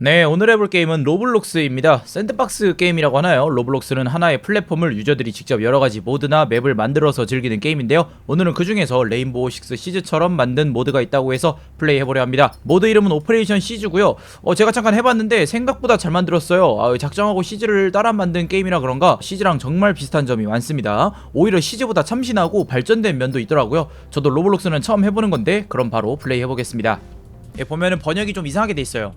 네, 오늘 해볼 게임은 로블록스입니다. 샌드박스 게임이라고 하나요? 로블록스는 하나의 플랫폼을 유저들이 직접 여러 가지 모드나 맵을 만들어서 즐기는 게임인데요. 오늘은 그 중에서 레인보우 식스 시즈처럼 만든 모드가 있다고 해서 플레이해보려 합니다. 모드 이름은 오퍼레이션 시즈고요. 어, 제가 잠깐 해봤는데 생각보다 잘 만들었어요. 아, 작정하고 시즈를 따라 만든 게임이라 그런가 시즈랑 정말 비슷한 점이 많습니다. 오히려 시즈보다 참신하고 발전된 면도 있더라고요. 저도 로블록스는 처음 해보는 건데 그럼 바로 플레이해보겠습니다. 예, 보면은 번역이 좀 이상하게 돼 있어요.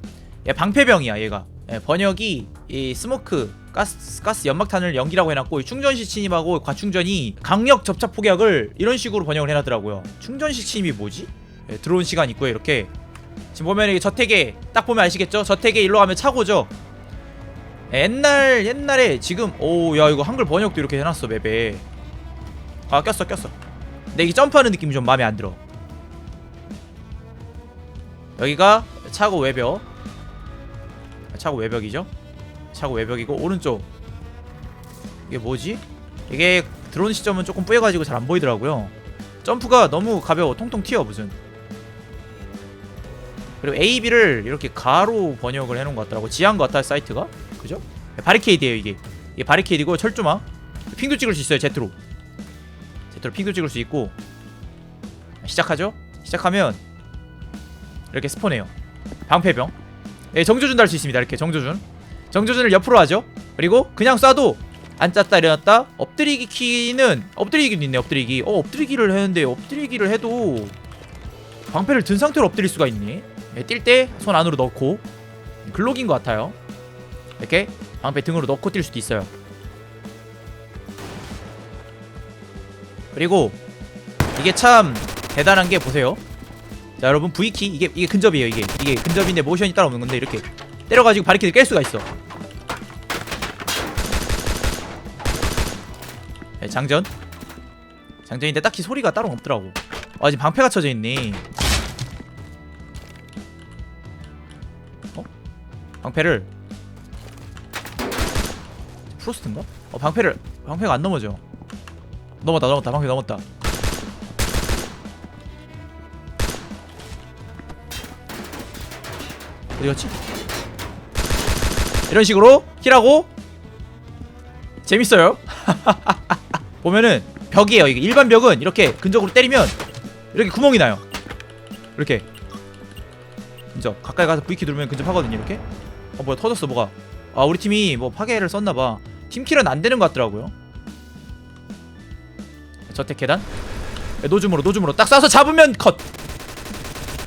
얘 방패병이야 얘가. 예, 번역이 이 스모크 가스 가스 연막탄을 연기라고 해놨고 충전시 침입하고 과충전이 강력 접착 폭약을 이런 식으로 번역을 해놨더라고요. 충전시 침입이 뭐지? 예, 들어온 시간 있고요 이렇게. 지금 보면 이게 저택에 딱 보면 아시겠죠? 저택에 일로 가면 차고죠? 예, 옛날 옛날에 지금 오 야 이거 한글 번역도 이렇게 해놨어 맵에. 아 꼈어 꼈어. 근데 이게 점프하는 느낌이 좀 마음에 안 들어. 여기가 차고 외벽 차고 외벽이죠? 차고 외벽이고 오른쪽. 이게 뭐지? 이게 들어오는 시점은 조금 뿌여가지고 잘 안 보이더라고요. 점프가 너무 가벼워. 통통 튀어 무슨. 그리고 A, B를 이렇게 가로 번역을 해놓은 것 같더라고. 지한 것 같아 사이트가. 그죠? 바리케이드예요 이게. 이게 바리케이드고 철조망. 핑도 찍을 수 있어요 제트로. 제트로 핑도 찍을 수 있고. 시작하죠? 시작하면 이렇게 스폰해요. 방패병 예, 정조준도 할수 있습니다. 이렇게 정조준. 정조준을 옆으로 하죠. 그리고 그냥 쏴도 앉았다 일어났다. 엎드리기 키는 엎드리기도 있네. 엎드리기. 어, 엎드리기를 했는데 엎드리기를 해도 방패를 든 상태로 엎드릴 수가 있네. 예, 뛸때 손 안으로 넣고 글록인 것 같아요. 이렇게 방패 등으로 넣고 뛸 수도 있어요. 그리고 이게 참 대단한 게 보세요. 자 여러분 V키 이게 이게 근접이에요 이게. 이게 근접인데 모션이 따로 없는 건데 이렇게 때려가지고 바리케드 깰 수가 있어. 네, 장전. 장전인데 딱히 소리가 따로 없더라고. 아 지금 방패가 쳐져 있네. 어? 방패를. 프로스트인가? 어 방패를 방패가 안 넘어져. 넘었다 넘었다 방패 넘었다 어디 갔지? 이런 식으로 킬하고 재밌어요. 보면은 벽이에요. 이게 일반 벽은 이렇게 근접으로 때리면 이렇게 구멍이 나요. 이렇게 근접 가까이 가서 V키 누르면 근접하거든요. 이렇게. 어 뭐야 터졌어 뭐가? 아 우리 팀이 뭐 파괴를 썼나봐. 팀킬은 안 되는 것 같더라고요. 저택 계단. 네, 노줌으로 노줌으로 딱 쏴서 잡으면 컷.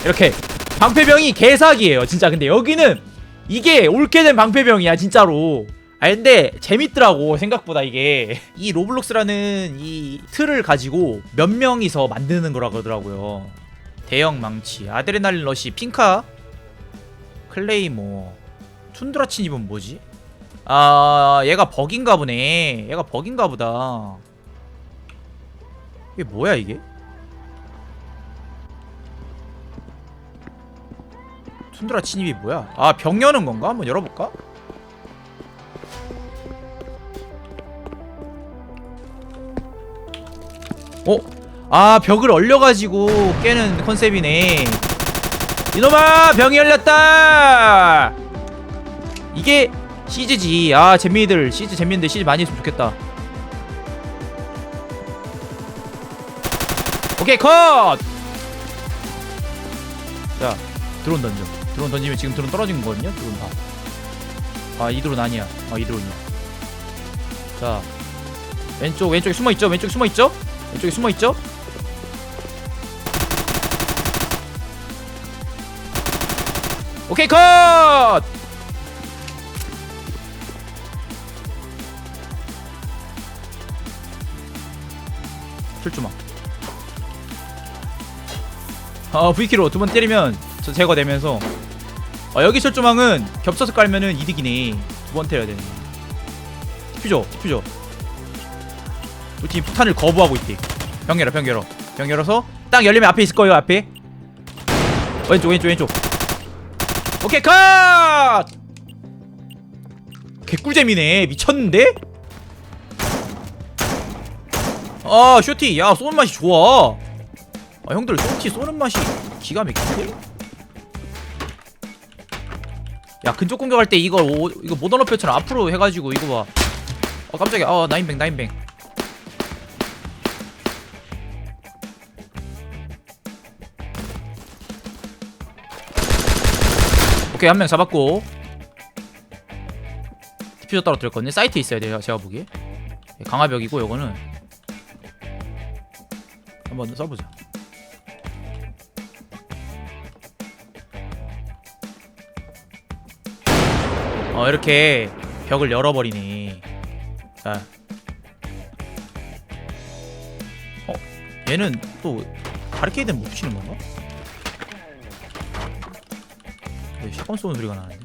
이렇게 방패병이 개사기예요 진짜. 근데 여기는 이게 옳게 된 방패병이야 진짜로. 아 근데 재밌더라고 생각보다 이게. 이 로블록스라는 이 틀을 가지고 몇 명이서 만드는 거라 그러더라고요. 대형 망치 아드레날린 러시 핑카 클레이모 툰드라 친입은 뭐지? 아 얘가 버긴가 보네. 얘가 버긴가 보다. 이게 뭐야 이게? 툰드라 침입이 뭐야? 아, 병 여는 건가? 한번 열어볼까? 어? 아, 벽을 얼려가지고 깨는 컨셉이네. 이놈아! 병이 열렸다! 이게 시즈지. 아, 재미들. 시즈 재밌는데 시즈 많이 했으면 좋겠다. 오케이, 컷! 자, 드론 던져. 드론 던지면 지금 드론 떨어진 거거든요. 드론 다. 아, 이 드론 아니야. 아, 이 드론이야. 자, 왼쪽 왼쪽에 숨어 있죠. 왼쪽에 숨어 있죠. 왼쪽에 숨어 있죠. 오케이 컷! 출주마. 아, V키로 두 번 때리면 저 제거되면서 아, 여기 철조망은 겹쳐서 깔면은 이득이네. 두 번 때려야 되네 디퓨저 디퓨저 우리 팀 폭탄을 거부하고 있대. 병 열어 병 열어. 병 열어서 딱 열리면 앞에 있을 거예요 앞에. 왼쪽 왼쪽 왼쪽. 오케이 컷! 개꿀잼이네. 미쳤는데? 아 쇼티. 야 쏘는 맛이 좋아. 아 형들 쇼티 쏘는 맛이 기가 막히네 야 근접 공격할 때 이거 오, 이거 모던 어페처럼 앞으로 해가지고 이거 봐. 어 깜짝이야. 어 나인뱅 나인뱅. 오케이 한 명 잡았고. 디퓨저 떨어뜨렸거든요. 사이트에 있어야 돼요. 제가 보기에. 예, 강화벽이고 요거는 한번 써보자. 어 이렇게 벽을 열어버리네. 자. 어 얘는 또 바리케이드는 못 붙이는 건가? 왜 샷건 쏘는 소리가 나는데?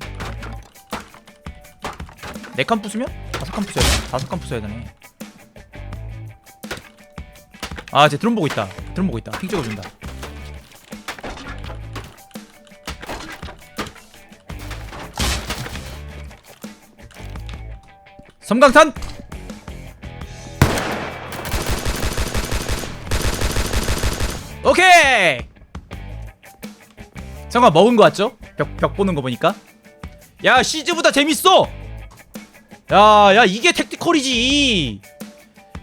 네 칸 부수면 다섯 칸 부숴야 돼. 다섯 칸 부숴야 되네. 아, 쟤 드론 보고 있다. 드론 보고 있다. 핑 찍어준다. 섬광탄! 오케이! 잠깐 먹은 거 같죠? 벽, 벽 보는 거 보니까 야 시즈보다 재밌어 야, 야, 이게 택티컬이지.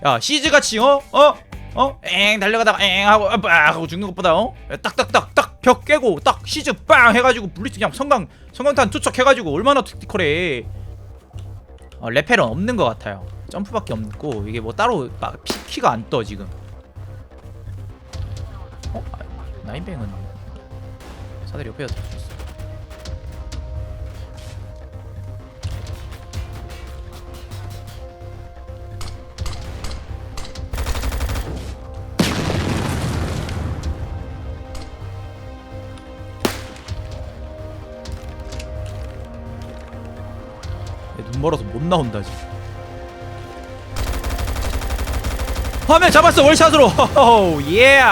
야, 시즈 같이 어, 어, 어, 엥 달려가다가 엥 하고 아, 빡 하고 죽는 것보다 어, 야, 딱딱딱 딱 벽 깨고 딱 시즈 빵 해가지고 블리츠 그냥 성강 성강탄 투척 해가지고 얼마나 택티컬해. 어, 레펠은 없는 것 같아요. 점프밖에 없고 이게 뭐 따로 막 피, 피가 안 떠 지금. 어, 아, 나인뱅은 사다리 옆에다 멀어서 못 나온다 지금. 화면 잡았어 월샷으로. 호호 예.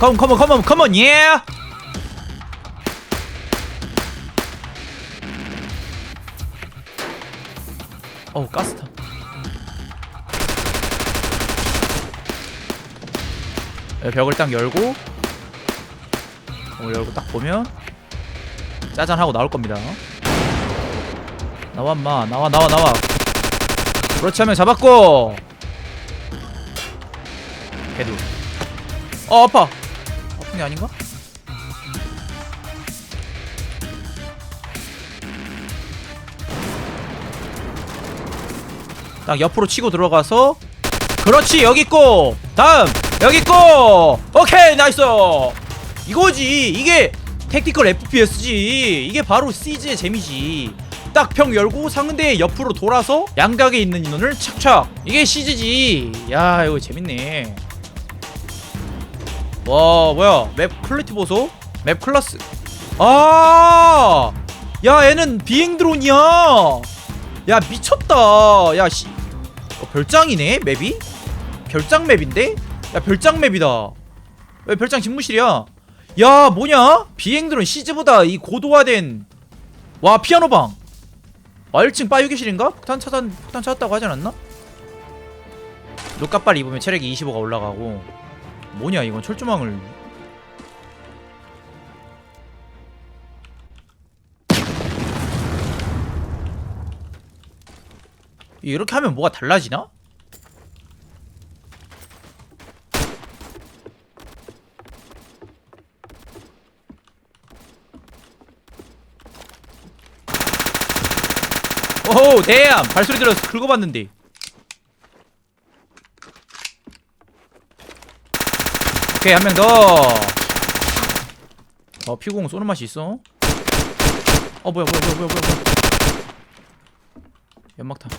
컴 컴온 컴온 컴온 예. 어우 가스타. 네, 벽을 딱 열고 벽을 열고 딱 보면 짜잔 하고 나올 겁니다. 나와 마. 나와 나와 나와. 그렇지 하면 잡았고. 개도 어 아파. 아픈 게 아닌가? 딱 옆으로 치고 들어가서. 그렇지 여기 있고. 다음 여기 있고. 오케이 나이스. 이거지. 이게 택티컬 FPS지. 이게 바로 시즈의 재미지 딱 평 열고 상대 옆으로 돌아서 양각에 있는 인원을 착착. 이게 시즈지. 야 이거 재밌네. 와 뭐야? 맵 퀄리티 보소. 맵 클래스. 아 야 얘는 비행 드론이야. 야 미쳤다. 야 씨. 어, 별장이네 맵이? 별장 맵인데? 야 별장 맵이다. 왜 별장 집무실이야? 야 뭐냐? 비행 드론 시즈보다 이 고도화된 와 피아노 방 아 1층 빠유기실인가? 폭탄 차단 폭탄 찾았다고 하지 않았나? 녹갑발 입으면 체력이 25가 올라가고 뭐냐 이건 철조망을 이렇게 하면 뭐가 달라지나? 오호 대암 발소리 들어서 긁어봤는데. 오케이 한 명더. 어 피공 쏘는 맛이 있어? 어 뭐야 뭐야 뭐야 뭐야 뭐야. 뭐야 연막탄.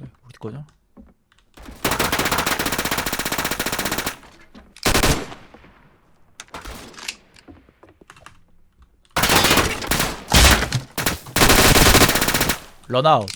네, 우리 거죠? 런아웃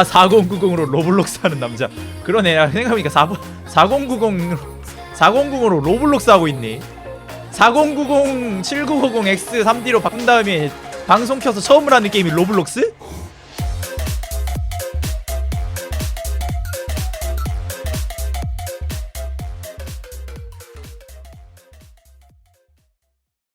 하 4090으로 로블록스 하는 남자. 그러네 야, 생각해보니까 4090 4090으로 로블록스 하고 있니? 4090 7950X 3D로 바꾼 다음에 방송 켜서 처음으로 하는 게임이 로블록스?